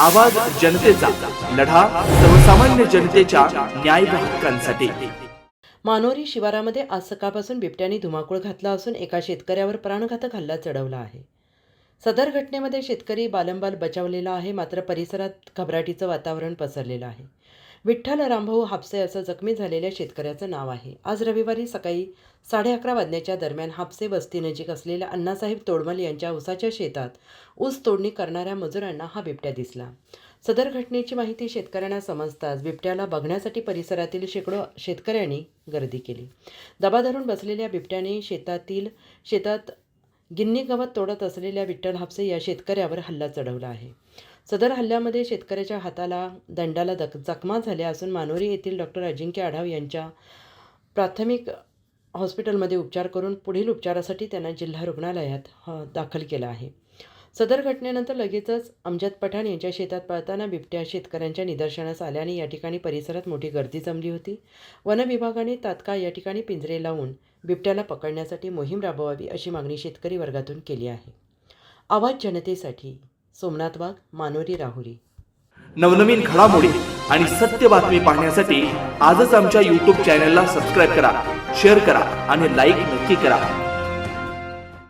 आवाज जनतेचा लढा सर्वसामान्य जनतेच्या न्याय हक्कांसाठी. मानोरी शिवारामध्ये आज सकाळपासून बिबट्याने धुमाकूळ घातला असून एका शेतकऱ्यावर प्राणघातक हल्ला चढवला आहे. सदर घटनेमध्ये शेतकरी बालंबाल बचावलेला आहे मात्र परिसरात घबराटीचं वातावरण पसरलेलं आहे. विठ्ठल रामभाऊ हापसे असं जखमी झालेल्या शेतकऱ्याचं नाव आहे. आज रविवारी सकाळी साडे अकरा वाजण्याच्या दरम्यान हापसे वस्तीनजीक असलेल्या अण्णासाहेब तोडमल यांच्या ऊसाच्या शेतात ऊस तोडणी करणाऱ्या मजुरांना हा बिबट्या दिसला. सदर घटनेची माहिती शेतकऱ्यांना समजताच बिबट्याला बघण्यासाठी परिसरातील शेकडो शेतकऱ्यांनी गर्दी केली. दबा धरून बसलेल्या बिबट्याने शेतातील शेतात गिन्नी गवत तोडत असलेल्या विठ्ठल हापसे या शेतकऱ्यावर हल्ला चढवला आहे. सदर हल्ल्यामध्ये शेतकऱ्याच्या हाताला दंडाला दक जखमा झाल्या असून मानोरी येथील डॉक्टर अजिंक्य आढाव यांच्या प्राथमिक हॉस्पिटलमध्ये उपचार करून पुढील उपचारासाठी त्यांना जिल्हा रुग्णालयात ह, दाखल केलं आहे. सदर घटनेनंतर लगेचच अमजद पठाण यांच्या शेतात पळताना बिबट्या शेतकऱ्यांच्या निदर्शनास आल्याने या ठिकाणी परिसरात मोठी गर्दी जमली होती. वन विभागाने तात्काळ या ठिकाणी पिंजरे लावून बिबट्याला पकडण्यासाठी मोहीम राबवावी अशी मागणी शेतकरी वर्गातून केली आहे. आवाज जनतेसाठी. सोमनाथ वाघ मानोरी राहुरी. नवनवीन घडामोडी आणि सत्य बातमी पाहण्यासाठी आजच आमच्या यूट्यूब चॅनलला सबस्क्राईब करा शेअर करा आणि लाईक नक्की करा.